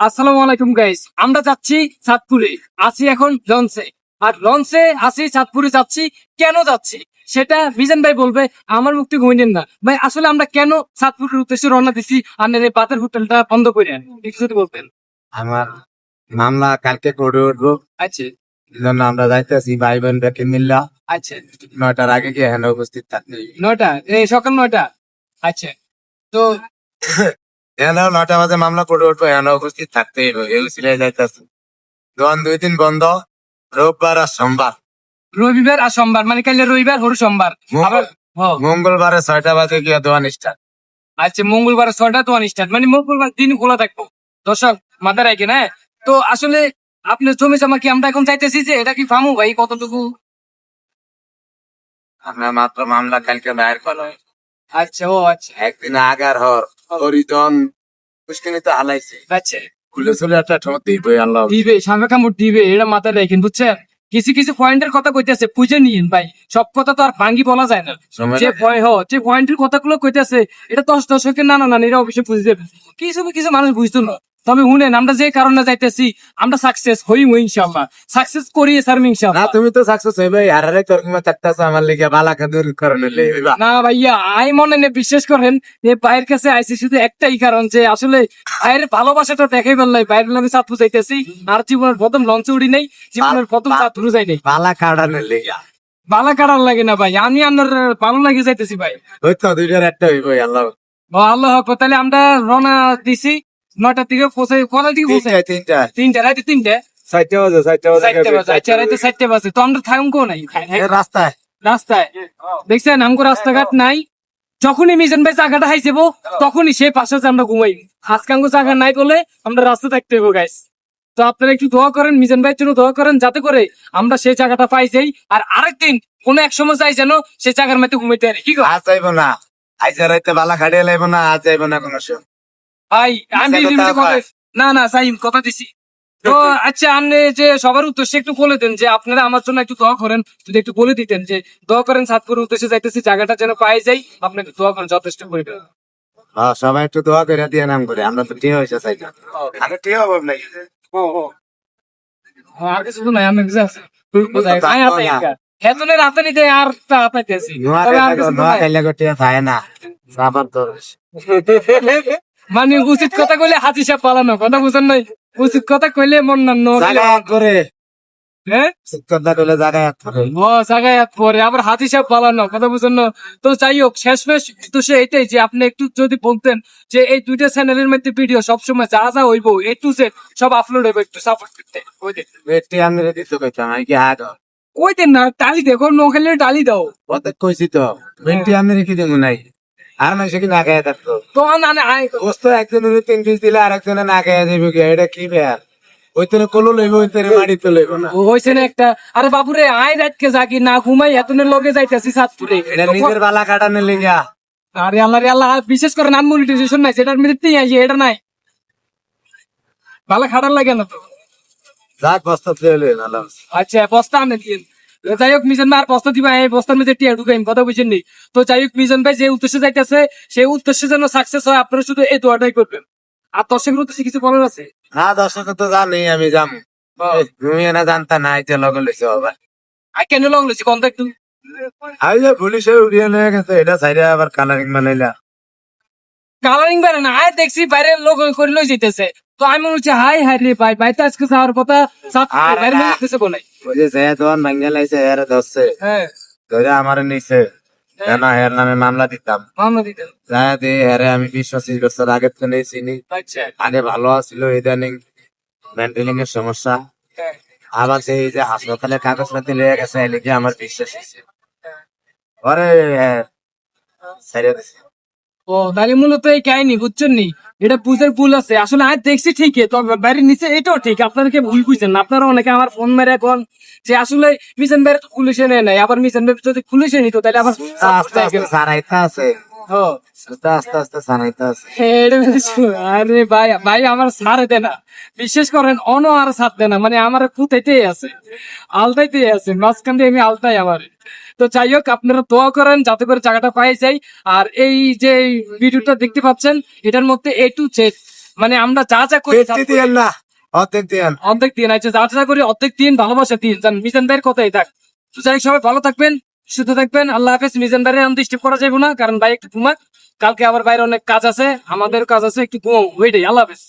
আসসালামু আলাইকুম গাইস আমরা যাচ্ছি চাঁদপুরে আছি এখন লঞ্চে। আর লঞ্চে আছি চাঁদপুরে যাচ্ছি কেন যাচ্ছি? সেটা মিজান ভাই বলবে আমার মুক্তি ঘুমিনেন না। ভাই আসলে আমরা কেন চাঁদপুরের উদ্দেশ্যে রওনা দিছি আপনার এই বাতের হোটেলটা বন্ধ করে আনি? একটু যদি বলতেন। আমার মামলা কালকে করে উঠবো। আচ্ছা। জন্য আমরা যাইতেছি ভাই বোনটাকে মিল্লা। আচ্ছা। নয়টার আগে গিয়ে এখানে উপস্থিত থাকতে হইবে। নয়টা? এই সকাল নয়টা? আচ্ছা। তো এখানে নয়টা বাজে মামলা করে উঠবো এখানে উপস্থিত থাকতে হইব এই ছিল যাইতেছে দোকান দুই দিন বন্ধ রোববার আর সোমবার। রবিবার আর সোমবার মানে কাল রবিবার হরু সোমবার। আবার মঙ্গলবারে ছয়টা বাজে গিয়ে দোকান স্টার্ট আচ্ছা মঙ্গলবার ছয়টা তো স্টার্ট মানে মঙ্গলবার দিন খোলা থাকব। দর্শক মাথায় রাখেন হ্যাঁ? তো আসলে আপনি জমি জমা কি আমরা এখন চাইতেছি যে এটা কি ফামু ভাই কতটুকু? আমরা মাত্র মামলা কালকে দায়ের করা। আচ্ছা ও আচ্ছা। একদিন আগার হর। তো হালাইছে। আচ্ছা খুলে চলে একটা ঠোঁট দিবে আল্লাহ। দিবে সামনে কামড় দিবে এটা মাথায় রাখেন বুঝছেন? কিছু কিছু পয়েন্টের কথা কইতেছে বুঝে নিন ভাই। সব কথা তো আর ভাঙ্গি বলা যায় না। যে ভয় হ যে পয়েন্টের কথাগুলো কইতেছে এটা দশ দশকের নানা নানিরা অবশ্যই বুঝে যাবে কিছু কিছু মানুষ বুঝতো না। তবে শুনেন আমরা যে কারণে যাইতেছি আমরা সাকসেস হই ইনশাল্লাহ সাকসেস করি স্যার না তুমি তো সাকসেস হইবে হারারে তোর কিমা থাকতেছ আমার লিগে বালা কাদুর লইবা না ভাইয়া আই মনে নেই বিশ্বাস করেন যে ভাইয়ের কাছে আইসি শুধু একটাই কারণ যে আসলে ভাইয়ের ভালোবাসাটা দেখাই যাইতেছি আর জীবনের প্রথম লঞ্চে উড়ি নাই জীবনের প্রথম যাই নাই। বালা কাড়ানে বালা কাটার লাগে না ভাই আমি আপনার ভালো লাগে যাইতেছি ভাই। ওই তো দুইটার একটা হইব আল্লাহ। আল্লাহ। তাহলে আমরা রওনা দিছি। নয়টার দিকে পৌঁছাই কটার দিকে পৌঁছাই? তিনটা তিনটা। রাতে তিনটা? রাইতে তিনটে চারটে বাজে চারটে চারটে বাজে আচ্ছা বাজে। চারটে বাজে। তো আমরা থাকুন কেউ নাই? রাস্তায়। রাস্তায়। দেখছেন আমগো রাস্তাঘাট নাই। যখনই মিজান ভাই চাকাটা হাইছেবো তখনই সে পাশে যে আমরা ঘুমাই। আজকাঙ্গো চাকা নাই বলে আমরা রাস্তা থাকতে হব গাইস তো আপনারা একটু দোয়া করেন মিজান ভাইয়ের জন্য দোয়া করেন যাতে করে আমরা সেই জায়গাটা পাই যাই। আর আরেকদিন কোন এক সময় চাই যেন সেই জায়গার মধ্যে ঘুমাইতে পারি। কি আজ যাইব না। আজ রাইতে বালা খাড়িয়ে লাইব না আজ যাইব না কোনো সময়। ভাই আমি না না সাইম কথা দিছি। তো আচ্ছা আপনি যে সবার উদ্দেশ্যে একটু বলে দেন যে আপনারা আমার জন্য একটু দোয়া করেন যদি একটু বলে দিতেন যে দোয়া করেন সাতপুর উদ্দেশ্যে যাইতেছি জায়গাটা যেন পাই যাই আপনি একটু দোয়া করেন যথেষ্ট পরিমাণ হ্যাঁ সবাই একটু দোয়া করে দিয়ে নাম করে আমরা তো ঠিক হয়েছে ঠিক হব নাই আর কিছু তো নাই আমি কিছু আছে। হেতনের হাতে নিতে আর হাতাইতেছি নোয়া। খাইলে না। তো মানে উচিত কথা কইলে হাতি সাপ পালানো কথা বুঝেন নাই? উচিত কথা কইলে মন না করে। আবার হাতি সাহেব পালানো কথা বুঝেন তো যাই হোক তো সে এটাই যে আপনি একটু যদি বলতেন যে এই দুইটা চ্যানেলের মধ্যে ভিডিও সবসময় যা যা হইব এ টু জেড সব আপলোড হইব একটু সাপোর্ট করতে। না টালি দেখো নোখালে টালি দাও। কইছি তো আমি রেখে দেবো নাই। আর মানুষ কি না খায় থাকতো? তো না না আয় গোস্ত একজনের তিন পিস দিলে আর একজনে না খাইয়া দেবে কি? এটা কি বেয়ার ওই তোর কলো লইব ওই তোর মাটি তো লইব না। হইছে না একটা আরে বাবুরে আয় রাতকে জাগি না ঘুমাই এতনের লগে যাইতেছি সাতপুরে এটা নিজের বালা কাটানে লেগা আরে আল্লাহ রে আল্লাহ বিশেষ করে নান মনিটাইজেশন নাই সেটার মধ্যে আছে এটা নাই। বালা খাটার লাগে না তো। যাক বস্তা ভালো আচ্ছা বস্তা আনে দিন যাই হোক মিজান ভাই আর বস্তা দিবা এই বস্তার মধ্যে টিয়া ঢুকাইম কথা বুঝেন নি। তো যাই হোক মিজান ভাই যে উদ্দেশ্যে যাইতেছে সেই উদ্দেশ্যে যেন সাকসেস হয় আপনারা শুধু এই দোয়াটাই করবেন। আর দর্শকের উদ্দেশ্যে কিছু বলার আছে? না দর্শক তো জানি আমি যাম তুমি না জানতা না এটা লগে লইছে বাবা। আর কেন লং লইছি? কোন একটু আমি যে পুলিশে উড়িয়ে লয়ে গেছে এটা সাইডে আবার কালারিং বানাইলা। কালারিং বাইরে না আয় দেখছি বাইরে লোক করে লই যাইতেছে। তো আমি মনে হচ্ছে হাই হাই রে ভাই ভাই তো আজকে যাওয়ার কথা সাত বাইরে না। যাইতেছে বলে। ওই যে সে তোমার ভাঙ্গা লাইছে এর ধরছে। হ্যাঁ। ধরে আমার নিছে। কেন এর নামে মামলা দিতাম? মামলা দিতে যা দিয়ে হেরে আমি বিশ পঁচিশ বছর আগে তো নেই চিনি। আচ্ছা। আগে ভালো আছিল ইদানিং মেন্টালিং এর সমস্যা। হ্যাঁ। আবার সেই যে হাসপাতালে কাগজপাতি লেগে গেছে এলিকে আমার বিশ্বাস হয়েছে পরে ছেড়ে দিছে। ও তাহলে মূলত এই কাহিনী বুঝছেন নি? এটা বুঝের ভুল আছে। আসলে দেখছি ঠিকই তবে বাইরের নিচে এটাও ঠিক। আপনাদেরকে ভুল বুঝছেন না। আপনারা অনেকে আমার ফোন মেরে এখন যে আসলে মিশন তো পুলিশে নেয় নাই। আবার মিশন যদি পুলিশে নিত তাহলে আবার আস্তে আস্তে সারাইতে আছে। আরে ভাই ভাই আমার সারে দেনা বিশেষ করেন অন আর সাথ দেনা মানে আমার পুতাইতেই আছে। আলতাইতেই আছে। মাঝখান দিয়ে আমি আলতাই আমার। তো যাই হোক আপনারা দোয়া করেন যাতে করে জায়গাটা পাই যাই। আর এই যে ভিডিওটা দেখতে পাচ্ছেন এটার মধ্যে এ টু জেড মানে আমরা যা যা করি না অর্ধেক দিয়েন অর্ধেক দিন আছে যা যা করি অর্ধেক দিন ভালোবাসা দিন জান মিজান ভাইয়ের কথাই থাক। তো যাই সবাই ভালো থাকবেন সুস্থ থাকবেন। আল্লাহ হাফেজ মিজান ভাইয়ের আমি ডিস্টার্ব করা যাবে না কারণ ভাই একটু ঘুমাক। কালকে আবার বাইরে অনেক কাজ আছে আমাদের কাজ আছে একটু ঘুমাও। ওইটাই আল্লাহ হাফেজ।